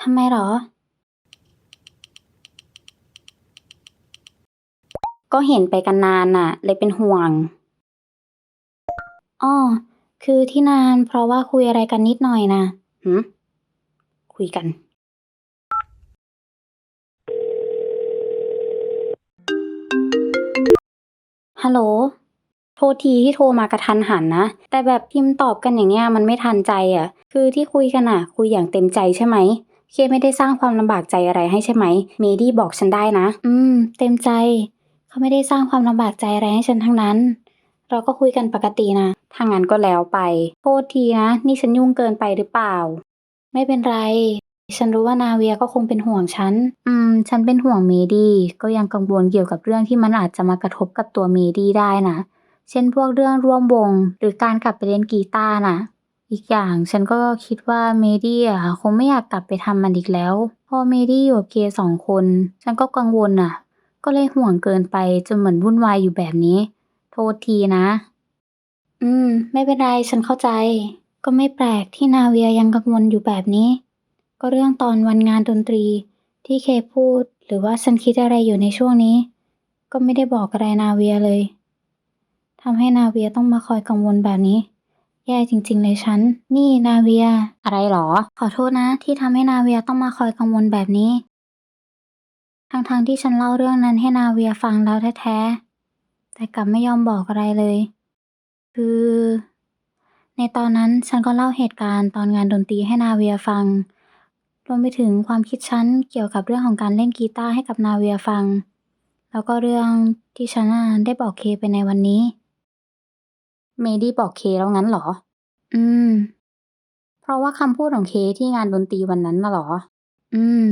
ทำไมหรอ ก็เห็นไปกันนานน่ะ เลยเป็นห่วง อ้อ คือที่นานเพราะว่าคุยอะไรกันนิดหน่อยนะหืมคุยกัน ฮัลโหล โทษทีที่โทรมากระทันหันนะ แต่แบบพิมพ์ตอบกันอย่างเงี้ยมันไม่ทันใจอะ คือที่คุยกันอะ คุยอย่างเต็มใจใช่ไหม เคไม่ได้สร้างความลำบากใจอะไรให้ใช่ไหม เมดี้บอกฉันได้นะ อืม เต็มใจ เขาไม่ได้สร้างความลำบากใจอะไรให้ฉันทั้งนั้น เราก็คุยกันปกตินะถ้างั้นก็แล้วไป โทษทีนะ นี่ฉันยุ่งเกินไปหรือเปล่า ไม่เป็นไร ฉันรู้ว่านาเวียก็คงเป็นห่วงฉัน อืม ฉันเป็นห่วงเมดี้ ก็ยังกังวลเกี่ยวกับเรื่องที่มันอาจจะมากระทบกับตัวเมดี้ได้นะ เช่นพวกเรื่องร่วมวง หรือการกลับไปเล่นกีตาร์น่ะ อีกอย่างฉันก็คิดว่าเมดี้อะคงไม่อยากกลับไปทำมันอีกแล้ว พอเมดี้อยู่กับเคสองคน ฉันก็กังวลน่ะ ก็เลยห่วงเกินไปจนเหมือนวุ่นวายอยู่แบบนี้ โทษทีนะ อืม ไม่เป็นไรฉันเข้าใจ ก็ไม่แปลกที่นาเวียยังกังวลอยู่แบบนี้ ก็เรื่องตอนวันงานดนตรี ที่เคพูด หรือว่าฉันคิดอะไรอยู่ในช่วงนี้ ก็ไม่ได้บอกอะไรนาเวียเลยทำให้นาเวียต้องมาคอยกังวลแบบนี้ แย่จริงๆเลยฉัน นี่นาเวีย อะไรหรอ ขอโทษนะ ที่ทำให้นาเวียต้องมาคอยกังวลแบบนี้ ทั้งๆที่ฉันเล่าเรื่องนั้นให้นาเวียฟังแล้วแท้ๆ แต่กลับไม่ยอมบอกอะไรเลย คือ ในตอนนั้นฉันก็เล่าเหตุการณ์ตอนงานดนตรีให้นาเวียฟัง รวมไปถึงความคิดฉันเกี่ยวกับเรื่องของการเล่นกีตาร์ให้กับนาเวียฟัง แล้วก็เรื่องที่ฉันได้บอกเคไปในวันนี้ เมดี้บอกเคแล้วงั้นเหรอ อืม เพราะว่าคำพูดของเคที่งานดนตรีวันนั้นน่ะเหรอ อืม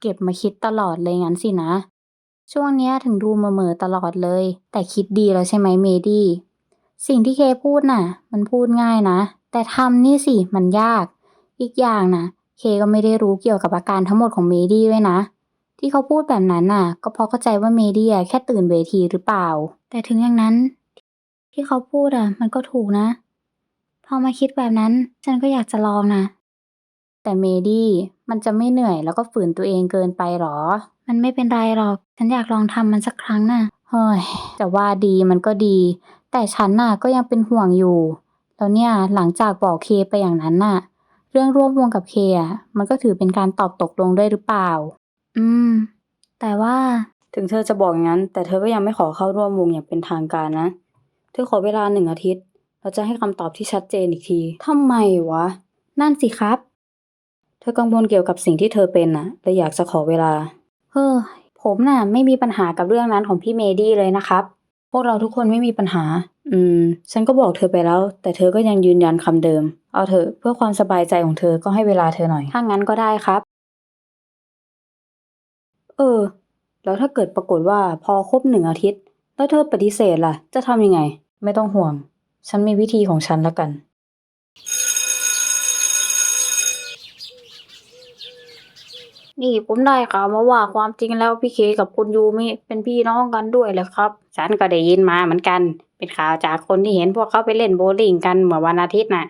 เก็บมาคิดตลอดเลยงั้นสินะ ช่วงเนี้ยถึงดูเหม่อๆตลอดเลย แต่คิดดีแล้วใช่ไหมเมดี้ สิ่งที่เคพูดน่ะ มันพูดง่ายนะ แต่ทำนี่สิมันยาก อีกอย่างนะเคก็ไม่ได้รู้เกี่ยวกับอาการทั้งหมดของเมดี้ด้วยนะ ที่เขาพูดแบบนั้นน่ะ ก็เพราะเข้าใจว่าเมดี้อะแค่ตื่นเวทีหรือเปล่า แต่ถึงอย่างนั้น ที่เขาพูดอะมันก็ถูกนะ พอมาคิดแบบนั้นฉันก็อยากจะลองนะแต่เมดี้มันจะไม่เหนื่อยแล้วก็ฝืนตัวเองเกินไปหรอ มันไม่เป็นไรหรอก ฉันอยากลองทำมันสักครั้งน่ะเฮ้ยแต่ว่าดีมันก็ดี แต่ฉันน่ะก็ยังเป็นห่วงอยู่ แล้วเนี่ยหลังจากบอกเคไปอย่างนั้นน่ะ เรื่องร่วมวงกับเคอะมันก็ถือเป็นการตอบตกลงด้วยหรือเปล่า อืม แต่ว่า ถึงเธอจะบอกอย่างนั้น แต่เธอก็ยังไม่ขอเข้าร่วมวงอย่างเป็นทางการนะ เธอขอเวลาหนึ่งอาทิตย์ เราจะให้คำตอบที่ชัดเจนอีกทีทำไมวะ นั่นสิครับ เธอกังวลเกี่ยวกับสิ่งที่เธอเป็นนะเลยอยากจะขอเวลา เฮ้อ ผมน่ะ ไม่มีปัญหากับเรื่องนั้นของพี่เมดี้เลยนะครับ พวกเราทุกคนไม่มีปัญหา อืม ฉันก็บอกเธอไปแล้ว แต่เธอก็ยังยืนยันคำเดิม เอาเถอะเพื่อความสบายใจของเธอก็ให้เวลาเธอหน่อย ถ้างั้นก็ได้ครับ เออ แล้วถ้าเกิดปรากฏว่าพอครบหนึ่งอาทิตย์ แล้วเธอปฏิเสธล่ะ จะทำยังไง ไม่ต้องห่วง ฉันมีวิธีของฉันและกัน นี่ผมได้ข่าวมาว่าความจริงแล้วพี่เคกับคุณยูมิเป็นพี่น้องกันด้วยแหละครับ ฉันก็ได้ยินมาเหมือนกัน เป็นข่าวจากคนที่เห็นพวกเขาไปเล่นโบว์ลิ่งกันเมื่อวันอาทิตย์น่ะ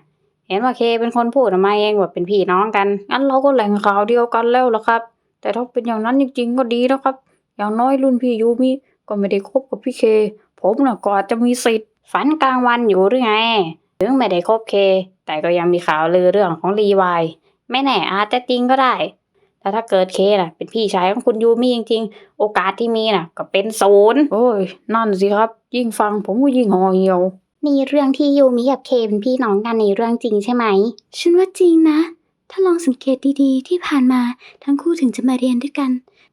เห็นว่าเคเป็นคนพูดออกมาเองว่าเป็นพี่น้องกัน งั้นเราก็แหล่งข่าวเดียวกันแล้วล่ะครับ แต่ถ้าเป็นอย่างนั้นจริงๆก็ดีนะครับ อย่างน้อยรุ่นพี่ยูมิก็ไม่ได้คบกับพี่เค ผมน่ะก็อาจจะมีสิทธิ์ ฝันกลางวันอยู่หรือไง ถึงไม่ได้คบเค แต่ก็ยังมีข่าวลือเรื่องของรีวายไม่แน่อาจจะจริงก็ได้แต่ถ้าเกิดเคน่ะ เป็นพี่ชายของคุณยูมี่จริง ๆ โอกาสที่มีน่ะ ก็เป็นศูนย์โอ้ยนั่นสิครับ ยิ่งฟังผมก็ยิ่งห่อเหี่ยวนี่เรื่องที่ยูมิกับเคเป็นพี่น้องกันในเรื่องจริงใช่ไหม ฉันว่าจริงนะ ถ้าลองสังเกตดีๆ ที่ผ่านมาทั้งคู่ถึงจะมาเรียนด้วยกัน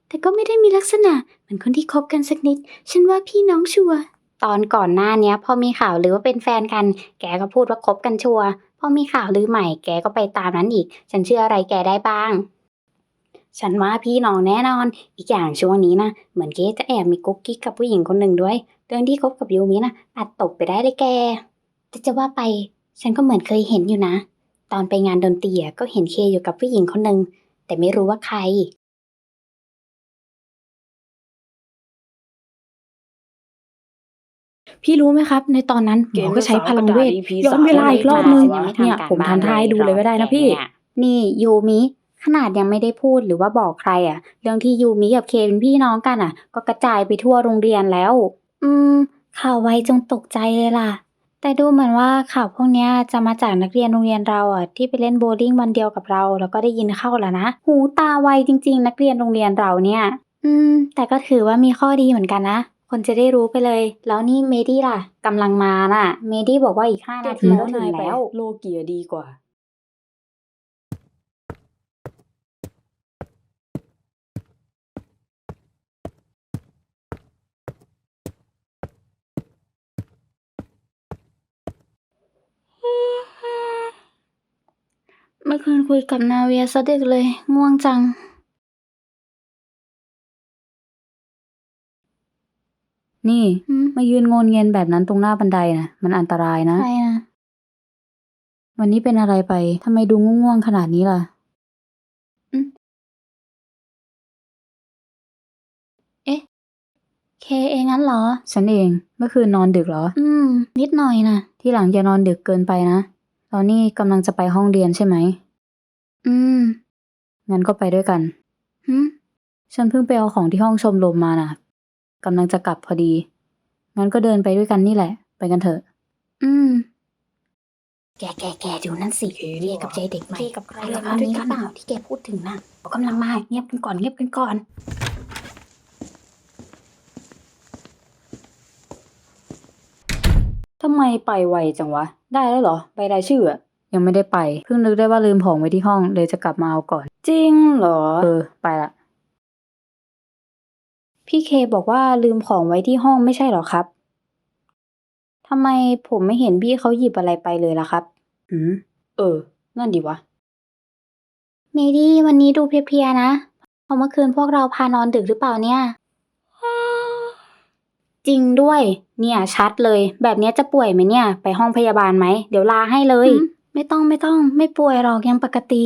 แต่ก็ไม่ได้มีลักษณะเหมือนคนที่คบกันสักนิด ฉันว่าพี่น้องชัวร์ ตอนก่อนหน้าเนี้ยพอมีข่าวหรือว่าเป็นแฟนกัน แกก็พูดว่าคบกันชัวพอมีข่าวลือใหม่แกก็ไปตามนั้นอีก ฉันเชื่ออะไรแกได้บ้าง ฉันว่าพี่น้องแน่นอน อีกอย่างช่วงนี้นะ เหมือนเกจะแอบมีกุ๊กกิ๊กกับผู้หญิงคนหนึ่งด้วย เรื่องที่คบกับยูมินะปัดตกไปได้เลยแก แต่จะว่าไป ฉันก็เหมือนเคยเห็นอยู่นะ ตอนไปงานดนตรีก็เห็นเคอยู่กับผู้หญิงคนหนึ่งแต่ไม่รู้ว่าใคร พี่รู้ไหมครับ ในตอนนั้นหมอก็ใช้พลังเวทย้อนเวลาอีกรอบนึงฉันยังไม่ทำเนี่ยการผมบ้านทำท่าให้ดูเลยก็ได้นะพี่ นี่ยูมิขนาดยังไม่ได้พูดหรือว่าบอกใครอะเรื่องที่ยูมิกับเคเป็นพี่น้องกันอะก็กระจายไปทั่วโรงเรียนแล้ว อืม ข่าวไวจงตกใจเลยล่ะ แต่ดูเหมือนว่าข่าวพวกเนี้ยจะมาจากนักเรียนโรงเรียนเราอะที่ไปเล่นโบว์ลิ่งวันเดียวกับเรา แล้วก็ได้ยินเข้าแล้วนะ หูตาไวจริง ๆ นักเรียนโรงเรียนเราเนี่ย อืม แต่ก็ถือว่ามีข้อดีเหมือนกันนะ คนจะได้รู้ไปเลย แล้วนี่เมดี้ล่ะกำลังมาน่ะ เมดี้บอกว่าอีกห้านาทีก็ถึงแล้ว โลเกียดีกว่า เมื่อคืนคุยกับนาเวียซะดึกเลย ง่วงจัง นี่หืมมายืนโงนเงียนแบบนั้นตรงหน้าบันไดนะมันอันตรายนะ ใครนะวันนี้เป็นอะไรไปทำไมดูง่วงๆขนาดนี้ล่ะ เคเองงั้นเหรอ ฉันเอง เมื่อคืนนอนดึกเหรอ อืม นิดหน่อยนะที่หลังอย่านอนดึกเกินไปนะ ตอนนี้กำลังจะไปห้องเรียนใช่ไหม อืมงั้นก็ไปด้วยกันหืมฉันเพิ่งไปเอาของที่ห้องชมรมมาน่ะ กำลังจะกลับพอดี งั้นก็เดินไปด้วยกันนี่แหละ ไปกันเถอะ อืม แกแกแกดูนั่นสิเรียกกับใจเด็กใหม่เคกับใครเรื่องมานี้ด้วยหกัรืนอเปล่าที่แกพูดถึงน่ะเขากำลังมาเงียบกันก่อนเงียบกันก่อน ทำไมไปไวจังวะ ได้แล้วเหรอไปรายชื่ออะยังไม่ได้ไป เพิ่งนึกได้ว่าลืมของไว้ที่ห้องเลยจะกลับมาเอาก่อน จริงเหรอ เออ ไปละ พี่เคบอกว่าลืมของไว้ที่ห้องไม่ใช่เหรอครับ ทำไมผมไม่เห็นพี่เขาหยิบอะไรไปเลยล่ะครับ อืม เออ นั่นดีวะ เมดี้วันนี้ดูเพลียๆนะเพราะเมื่อคืนพวกเราพานอนดึกหรือเปล่าเนี่ย จริงด้วย เนี่ยชัดเลย แบบเนี้ยจะป่วยไหมเนี่ย ไปห้องพยาบาลไหม เดี๋ยวลาให้เลย ไม่ต้องไม่ต้อง ไม่ป่วยหรอกยังปกติ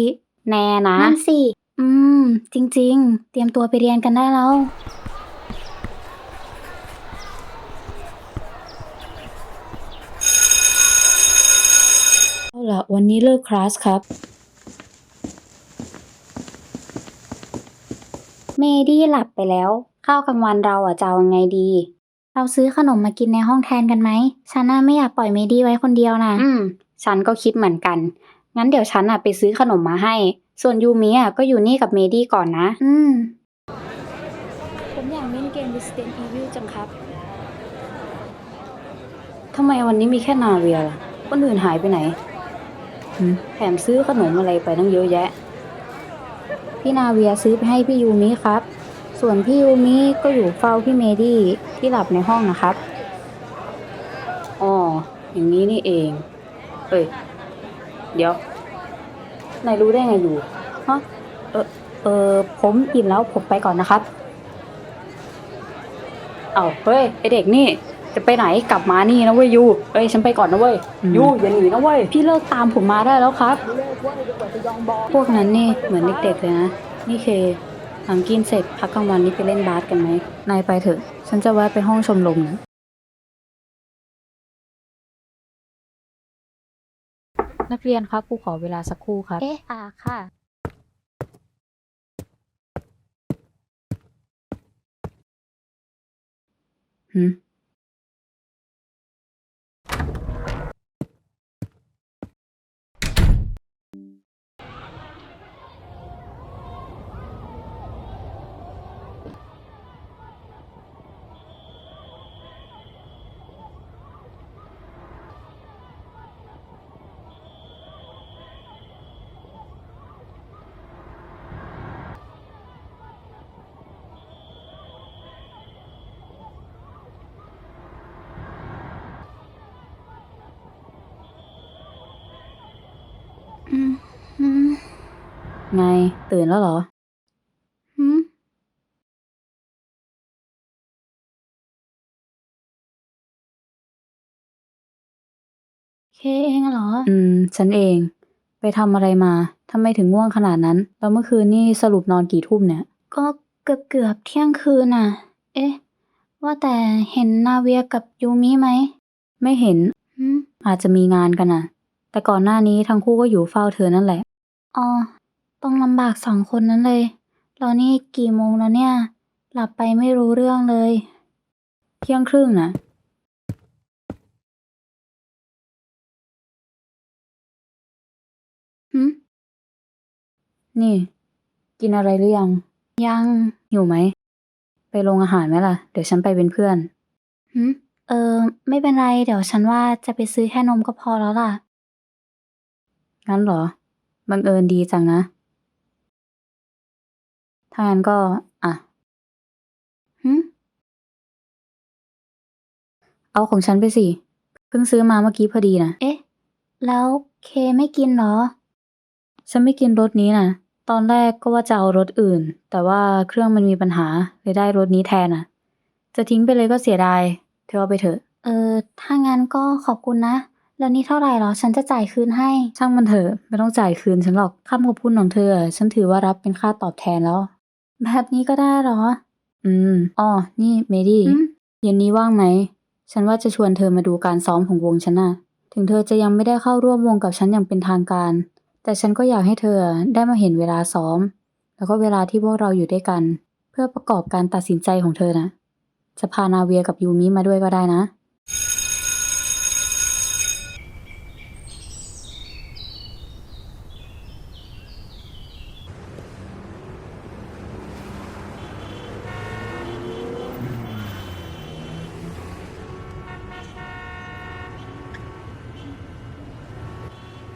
แน่นะ นั่นสิ อืม จริง ๆ เตรียมตัวไปเรียนกันได้แล้ว เอา ล่ะวันนี้เลิกคลาสครับ เมดี้หลับไปแล้ว ข้าวกลางวันเราอะจะเอายังไงดี เราซื้อขนมมากินในห้องแทนกันไหมฉันน่าไม่อยากปล่อยเมดี้ไว้คนเดียวนะอืม ฉันก็คิดเหมือนกัน งั้นเดี๋ยวฉันอะไปซื้อขนมมาให้ ส่วนยูมิอะก็อยู่นี่กับเมดี้ก่อนนะ อืม ผมอยากเล่นเกม Resident Evil จังครับ ทำไมวันนี้มีแค่นาเวียล่ะคนอื่นหายไปไหนหืม แถมซื้อขนมอะไรไปตั้งเยอะแยะ พี่นาเวียซื้อไปให้พี่ยูมิครับ ส่วนพี่ยูมิก็อยู่เฝ้าพี่เมดี้ที่หลับในห้องนะครับอ๋ออย่างนี้นี่เองเอ้ย เดี๋ยวนายรู้ได้ไงอยู่ฮะเออเออผมอิ่มแล้วผมไปก่อนนะครับ เอาเฮ้ย ไอเด็กนี่ จะไปไหนกลับมานี่นะเว้ยยูเอ้ยฉันไปก่อนนะเว้ยอืมยูอย่าหนีนะเว้ยพี่เลิกตามผมมาได้แล้วครับ พวกนั้นนี่เหมือนเด็กๆเลยนะนี่เคหลังกินเสร็จพักกลางวันนี้ไปเล่นบาสกันไหมนายไปเถอะ ฉันจะแวะไปห้องชมรมนะนักเรียนครับครูขอเวลาสักครู่ครับ เอ๊ะอ่าค่ะ หืม อืมไง ตื่นแล้วเหรออืมเคเองเหรอ อืม ฉันเอง ไปทำอะไรมาทำไมถึงง่วงขนาดนั้น แล้วเมื่อคืนนี่สรุปนอนกี่ทุ่มเนี่ย ก็เกือบเกือบๆเที่ยงคืนน่ะ เอ๊ะ ว่าแต่เห็นนาเวียกับยูมิไหมไม่เห็นอืมอาจจะมีงานกันนะแต่ก่อนหน้านี้ทั้งคู่ก็อยู่เฝ้าเธอนั่นแหละ อ๋อ ต้องลำบากสองคนนั้นเลยแล้วนี่กี่โมงแล้วเนี่ย หลับไปไม่รู้เรื่องเลย เที่ยงครึ่งนะหึนี่ กินอะไรหรือยัง ยังหิวไหม ไปโรงอาหารไหมล่ะ เดี๋ยวฉันไปเป็นเพื่อนหึเออ ไม่เป็นไร เดี๋ยวฉันว่าจะไปซื้อแค่นมก็พอแล้วล่ะ งั้นเหรอ บังเอิญดีจังนะ ถ้างั้นก็ อะหึเอาของฉันไปสิ เพิ่งซื้อมาเมื่อกี้พอดีนะ เอ๊ะ แล้วเคไม่กินเหรอ ฉันไม่กินรสนี้นะตอนแรกก็ว่าจะเอารสอื่น แต่ว่าเครื่องมันมีปัญหาเลยได้รสนี้แทนน่ะ จะทิ้งไปเลยก็เสียดาย เธอเอาไปเถอะ เออ ถ้างั้นก็ขอบคุณนะ แล้วนี่เท่าไหร่เหรอ ฉันจะจ่ายคืนให้ ช่างมันเถอะ ไม่ต้องจ่ายคืนฉันหรอกคำขอบคุณของเธอ ฉันถือว่ารับเป็นค่าตอบแทนแล้ว แบบนี้ก็ได้เหรอ อืมอ้อนี่เมดี้อืมเย็นนี้ว่างไหม ฉันว่าจะชวนเธอมาดูการซ้อมของวงฉันน่ะ ถึงเธอจะยังไม่ได้เข้าร่วมวงกับฉันอย่างเป็นทางการ แต่ฉันก็อยากให้เธอได้มาเห็นเวลาซ้อม แล้วก็เวลาที่พวกเราอยู่ด้วยกัน เพื่อประกอบการตัดสินใจของเธอนะจะพานาเวียกับยูมิมาด้วยก็ได้นะ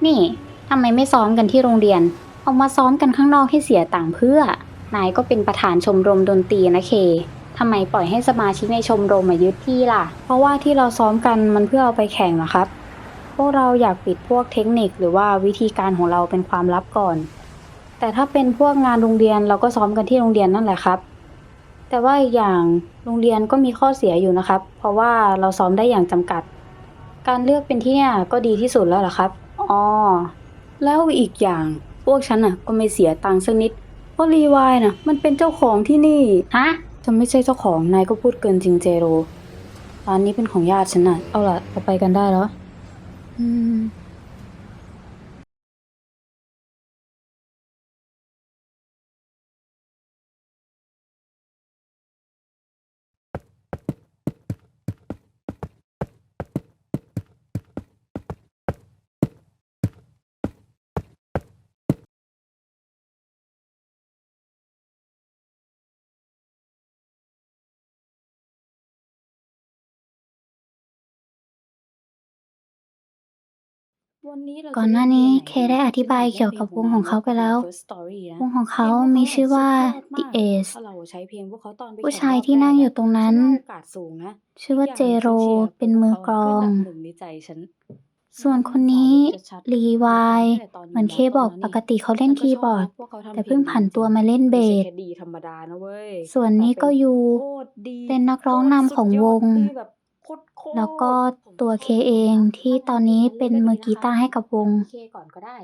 นี่ทำไมไม่ซ้อมกันที่โรงเรียนเอามาซ้อมกันข้างนอกให้เสียตังค์เพื่อ นายก็เป็นประธานชมรมดนตรีนะเคทำไมปล่อยให้สมาชิกในชมรมมายึดที่ล่ะ เพราะว่าที่เราซ้อมกันมันเพื่อเอาไปแข่งนะครับ พวกเราอยากปิดพวกเทคนิคหรือว่าวิธีการของเราเป็นความลับก่อน แต่ถ้าเป็นพวกงานโรงเรียนเราก็ซ้อมกันที่โรงเรียนนั่นแหละครับ แต่ว่าอีกอย่างโรงเรียนก็มีข้อเสียอยู่นะครับ เพราะว่าเราซ้อมได้อย่างจำกัด การเลือกเป็นที่เนี่ยก็ดีที่สุดแล้วล่ะครับ อ๋อ แล้วอีกอย่างพวกฉันน่ะ ก็ไม่เสียตังค์สักนิด เพราะรีวายน่ะ มันเป็นเจ้าของที่นี่ ฮะ จะไม่ใช่เจ้าของนายก็พูดเกินจริงเจโรร้านนี้เป็นของญาติฉันน่ะ เอาล่ะเราไปกันได้แล้ว อืม ก่อนหน้านี้เคได้อธิบายเกี่ยวกับวงของเขาไปแล้ววงของเขามีชื่อว่า The Ace ผู้ชายที่นั่งอยู่ตรงนั้นชื่อว่าเจโรเป็นมือกลองส่วนคนนี้ลีวายเหมือนเคบอกปกติเขาเล่นคีย์บอร์ดแต่เพิ่งผันตัวมาเล่นเบสส่วนนี้ก็ยู เป็นนักร้องนำของวง แล้วก็ตัวเคเองที่ตอนนี้เป็นมือกีตาร์ให้กับวง เคก่อนก็ได้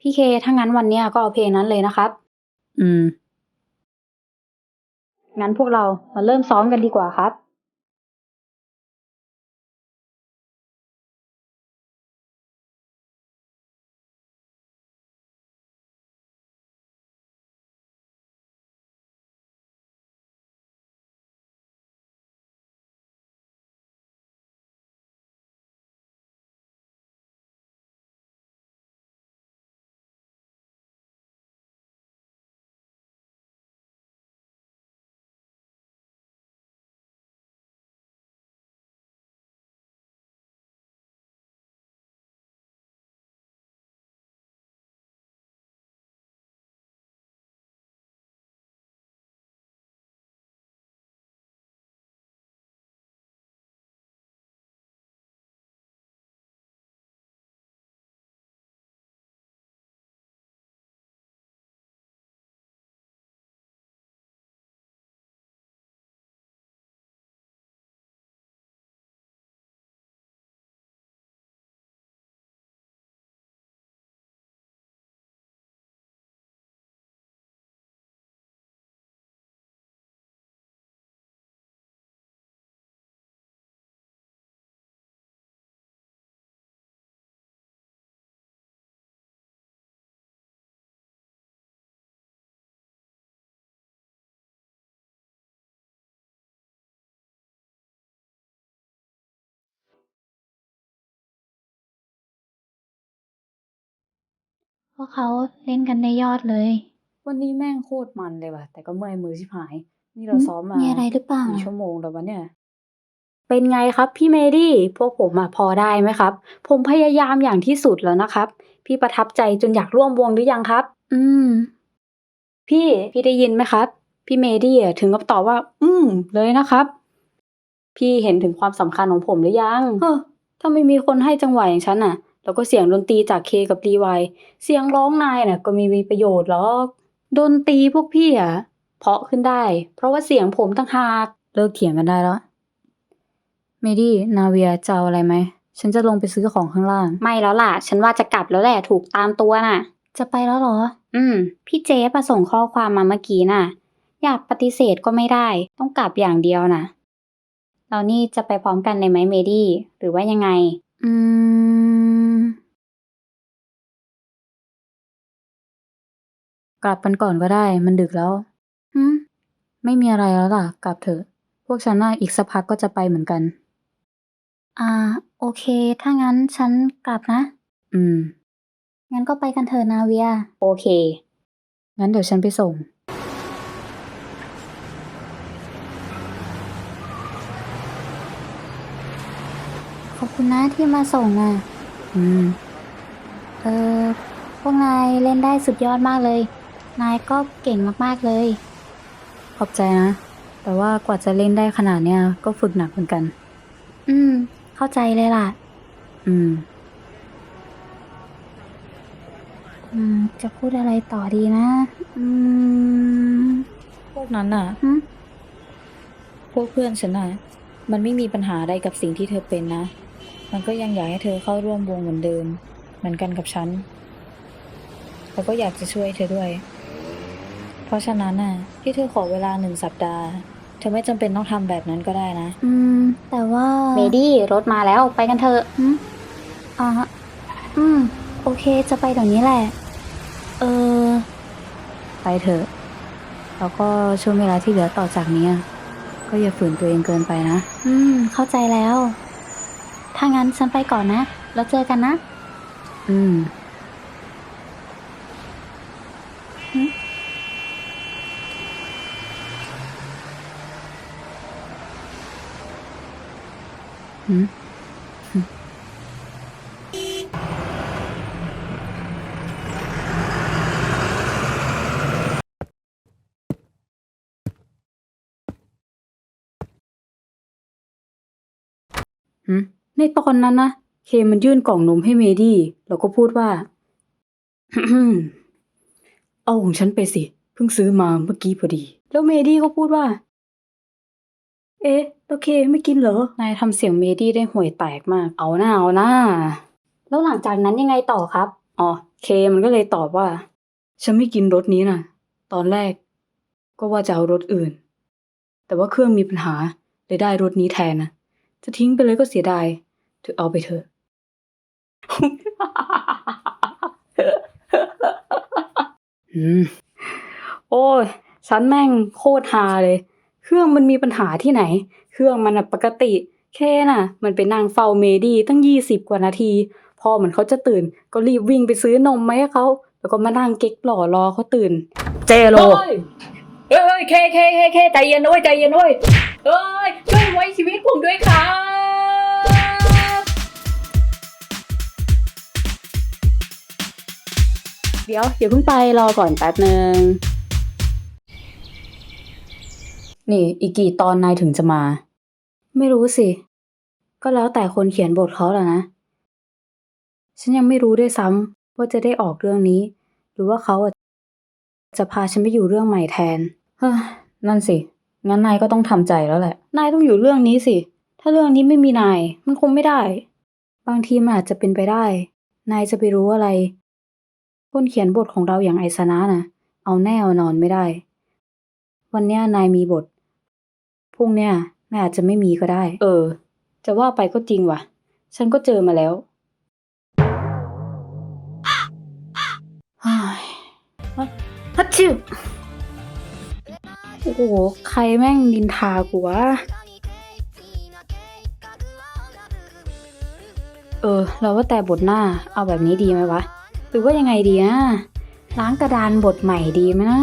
พี่เคถ้างั้นวันเนี้ยก็เอาเพลงนั้นเลยนะครับ อืม งั้นพวกเรามาเริ่มซ้อมกันดีกว่าครับ พวกเขาเล่นกันได้ยอดเลย วันนี้แม่งโคตรมันเลยว่ะ แต่ก็เมื่อยมือชิบหาย นี่เราซ้อมมามีอะไรหรือเปล่ากี่ชั่วโมงแล้ววะเนี่ย เป็นไงครับพี่เมดี้ พวกผมอะพอได้ไหมครับ ผมพยายามอย่างที่สุดแล้วนะครับ พี่ประทับใจจนอยากร่วมวงหรือยังครับ อืม พี่พี่ได้ยินไหมครับ พี่เมดี้อะถึงกับตอบว่า อืม เลยนะครับ พี่เห็นถึงความสำคัญของผมหรือยังเฮ้อถ้าไม่มีคนให้จังหวะอย่างฉันน่ะ แล้วก็เสียงดนตรีจากเคกับรีวายเสียงร้องนายน่ะก็ไมีมีประโยชน์หรอกดนตรีพวกพี่อะเพราะขึ้นได้ เพราะว่าเสียงผมต่างหากเลิกเถียงกันได้แล้วเมดี้นาเวียจะเอาอะไรไหมฉันจะลงไปซื้อของข้างล่าง ไม่แล้วล่ะ ฉันว่าจะกลับแล้วแหละถูกตามตัวน่ะ จะไปแล้วเหรอ อืม พี่เจ๊ประส่งข้อความมาเมื่อกี้น่ะ อยากปฏิเสธก็ไม่ได้ ต้องกลับอย่างเดียวน่ะเรานี่จะไปพร้อมกันเลยไหมเมดี้หรือว่ายังไง อืม กลับกันก่อนก็ได้ มันดึกแล้ว หืม ไม่มีอะไรแล้วล่ะ กลับเถอะ พวกฉันน่ะอีกสักพักก็จะไปเหมือนกัน อ่า โอเค ถ้างั้นฉันกลับนะ อืม งั้นก็ไปกันเถอะนาเวีย โอเค งั้นเดี๋ยวฉันไปส่ง ขอบคุณนะที่มาส่งอะ อืม เออ พวกนายเล่นได้สุดยอดมากเลย นายก็เก่งมากๆเลย ขอบใจนะ แต่ว่ากว่าจะเล่นได้ขนาดเนี้ยก็ฝึกหนักเหมือนกัน อืม เข้าใจเลยล่ะ อืม อืม จะพูดอะไรต่อดีนะ อืม พวกนั้นน่ะ หึพวกเพื่อนฉันน่ะ มันไม่มีปัญหาอะไรกับสิ่งที่เธอเป็นนะ มันก็ยังอยากให้เธอเข้าร่วมวงเหมือนเดิม เหมือนกันกับฉัน แล้วก็อยากจะช่วยเธอด้วย เพราะฉะนั้นน่ะ ที่เธอขอเวลาหนึ่งสัปดาห์ เธอไม่จำเป็นต้องทำแบบนั้นก็ได้นะ อืม แต่ว่าเมดี้รถมาแล้วไปกันเถอะหึอ่าอืม โอเค จะไปเดี๋ยวนี้แหละ เออ ไปเถอะ แล้วก็ช่วงเวลาที่เหลือต่อจากเนี้ยก็อย่าฝืนตัวเองเกินไปนะ อืม เข้าใจแล้ว ถ้างั้นฉันไปก่อนนะ แล้วเจอกันนะ อืม หืม หืม ในตอนนั้นนะเคมันยื่นกล่องนมให้เมดี้แล้วก็พูดว่า เอาของฉันไปสิ เพิ่งซื้อมาเมื่อกี้พอดี แล้วเมดี้ก็พูดว่า เอ๊ะแล้วเคไม่กินเหรอ นายทำเสียงเมดี้ได้ห่วยแตกมาก เอาหน้าเอาหน้า แล้วหลังจากนั้นยังไงต่อครับ อ๋อ เคมันก็เลยตอบว่า ฉันไม่กินรถนี้น่ะ ตอนแรก ก็ว่าจะเอารถอื่น แต่ว่าเครื่องมีปัญหาเลยได้รถนี้แทนนะจะทิ้งไปเลยก็เสียดายเธอเอาไปเถอะ อืม โอ้ยฉันแม่งโคตรฮาเลย เครื่องมันมีปัญหาที่ไหน เครื่องมันอะปกติ แค่น่ะ มันไปนั่งเฝ้าเมดี้ตั้งยี่สิบกว่านาที พอเหมือนเขาจะตื่น ก็รีบวิ่งไปซื้อนมมาให้เขา แล้วก็มานั่งเก๊กหล่อรอเขาตื่น เจโลเฮ้ยเฮ้ยเคเคเคเคใจเย็นด้วยใจเย็นด้วยเอ้ยช่วยไว้ชีวิตผมด้วยครับ เดี๋ยวอย่าเพิ่งไปรอก่อนแป๊บหนึ่ง นี่อีกกี่ตอนนายถึงจะมา ไม่รู้สิ ก็แล้วแต่คนเขียนบทเขาแหละนะ ฉันยังไม่รู้ด้วยซ้ำว่าจะได้ออกเรื่องนี้ หรือว่าเขาจะพาฉันไปอยู่เรื่องใหม่แทน เฮ้นั่นสิ งั้นนายก็ต้องทำใจแล้วแหละ นายต้องอยู่เรื่องนี้สิ ถ้าเรื่องนี้ไม่มีนาย มันคงไม่ได้ บางทีมันอาจจะเป็นไปได้ นายจะไปรู้อะไร คนเขียนบทของเราอย่างไอซานะนะเอาแน่เอานอนไม่ได้ วันนี้นายมีบท พรุ่งเนี้ยนายอาจจะไม่มีก็ได้ เออ จะว่าไปก็จริงว่ะ ฉันก็เจอมาแล้วเฮ้ยฮัตชิวโอ้โห ใครแม่งดินทากูวะ เออ เราว่าแต่บทหน้า เอาแบบนี้ดีไหมวะไปรือว่ายังไงดีนะล้างกระดานบทใหม่ดีไหมนะ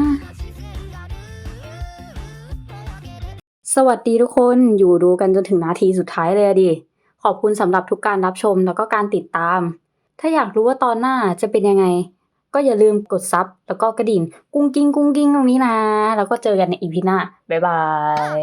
สวัสดีทุกคนอยู่ดูกันจนถึงนาทีสุดท้ายเลยดิ ขอบคุณสำหรับทุกการรับชมแล้วก็การติดตาม ถ้าอยากรู้ว่าตอนหน้าจะเป็นยังไง ก็อย่าลืมกดซับแล้วก็กระดิ่ง กุ้งกิ้งกุ้งกิ้งตรงนี้นะ แล้วก็เจอกันในอีพีหน้า บ๊ายบาย